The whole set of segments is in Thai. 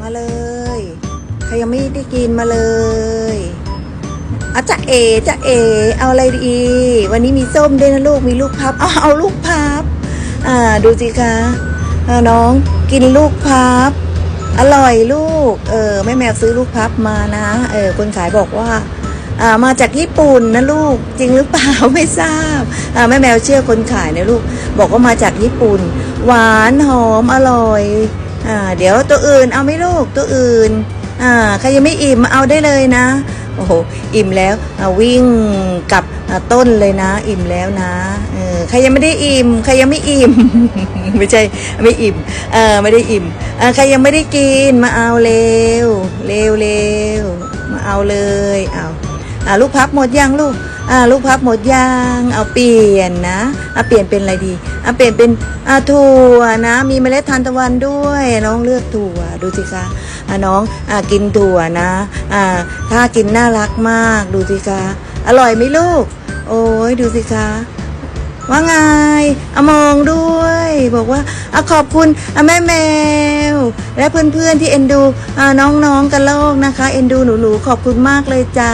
มาเลย ใครยังไม่ได้กินมาเลยอาจะเอจะเอ เอาอะไรดี วันนี้มีส้มด้วยนะลูก มีลูกพับ เอาเอาลูกพับ อ่า ดูสิคะอ่าน้องกินลูกพับ อร่อยลูก เออแม่แมวซื้อลูกพับมานะ เออคนขายบอกว่า อ่า มาจากญี่ปุ่นนะลูก จริงหรือเปล่าไม่ทราบ อ่าแม่แมวเชื่อคนขายนะลูก บอกว่ามาจากญี่ปุ่น หวานหอมอร่อย อ่าเดี๋ยวตัวอื่นเอาไม่ลูกตัวอื่นอ่าใครยังไม่อิ่มมาเอาได้เลยนะโอ้โหอิ่มแล้ววิ่งกับต้นเลยนะ อิ่มแล้วนะเออใครยังไม่ได้อิ่มใครยังไม่อิ่มไม่ใช่ไม่อิ่มเออไม่ได้อิ่มเออใครยังไม่ได้กินมาเอาเร็วเร็วเร็วมาเอาเลยเอา อ่าลูกพับหมดยังลูกอ่าลูกพับหมดยังเอาเปลี่ยนนะเอาเปลี่ยนเป็นอะไรดีเอาเปลี่ยนเป็นอ่าถั่วนะ มีเมล็ดทานตะวันด้วย น้องเลือกถั่วดูสิคะอ่าน้องอ่ากินถั่วนะอ่าถ้ากินน่ารักมากดูสิคะอร่อยไหมลูก โอ้ยดูสิคะว่าไงอมองด้วย บอกว่าอขอบคุณแม่แมว และเพื่อนๆที่เอ็นดูน้องๆกันโลกนะคะ เอ็นดูหนูๆขอบคุณมากเลยจ้า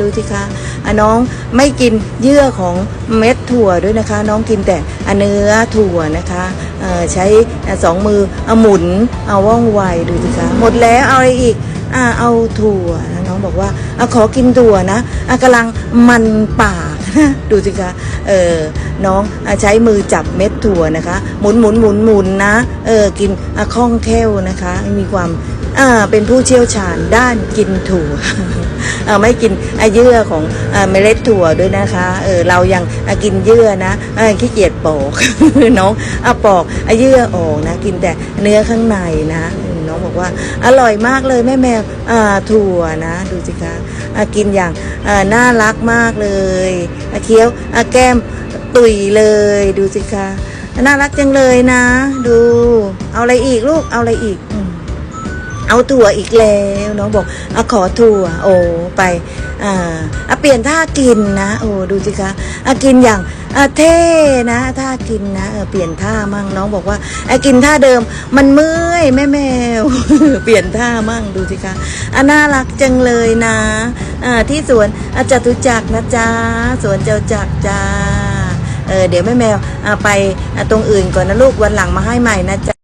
ดูสิคะอะน้องไม่กินเยื่อของเม็ดถั่วด้วยนะคะ น้องกินแต่เนื้อถั่วนะคะใช้สองมือเอาหมุนเอาว่องไวดูสิคะหมดแล้วเอาอะไรอีกอเอาถั่วน้องบอกว่าอขอกินถั่วนะกำลังมันป่า ดูสิคะเออน้องอใช้มือจับเม็ดถั่วนะคะ หมุนหมุนหมุนหมุนนะเออกินคล่องแคล่วนะคะ มีความอ่าเป็นผู้เชี่ยวชาญด้านกินถั่วอ่าไม่กินอะเยื่อของอ่าเมล็ดถั่วด้วยนะคะเออเรายังกินเยื่อนะขี้เกียจปอกน้องอะปอกอะเยื่อออกนะ กินแต่เนื้อข้างในนะ บอกว่าอร่อยมากเลยแม่แมวถั่วนะ ดูสิคะกินอย่างน่ารักมากเลยเคี้ยวแก้มตุยเลยดูสิคะน่ารักจังเลยนะ ดู เอาอะไรอีกลูกเอาอะไรอีก เอาถั่วอีกแล้วน้องบอกอะขอถั่ว โอ้ไปอ่าอะเปลี่ยนท่ากินนะโอ้ดูสิคะอะกินอย่างอะเท่นะท่ากินนะเออเปลี่ยนท่ามั่งน้องบอกว่าไอะกินท่าเดิมมันเมื่อยแม่แมวเปลี่ยนท่ามั่งดูสิคะอะน่ารักจังเลยนะอ่าที่สวนอาจตุจักรนะจ๊ะสวนเจ้าจักรจ้าเออเดี๋ยวแม่แมวอ่าไปตรงอื่นก่อนนะลูกวันหลังมาให้ใหม่นะจ๊ะ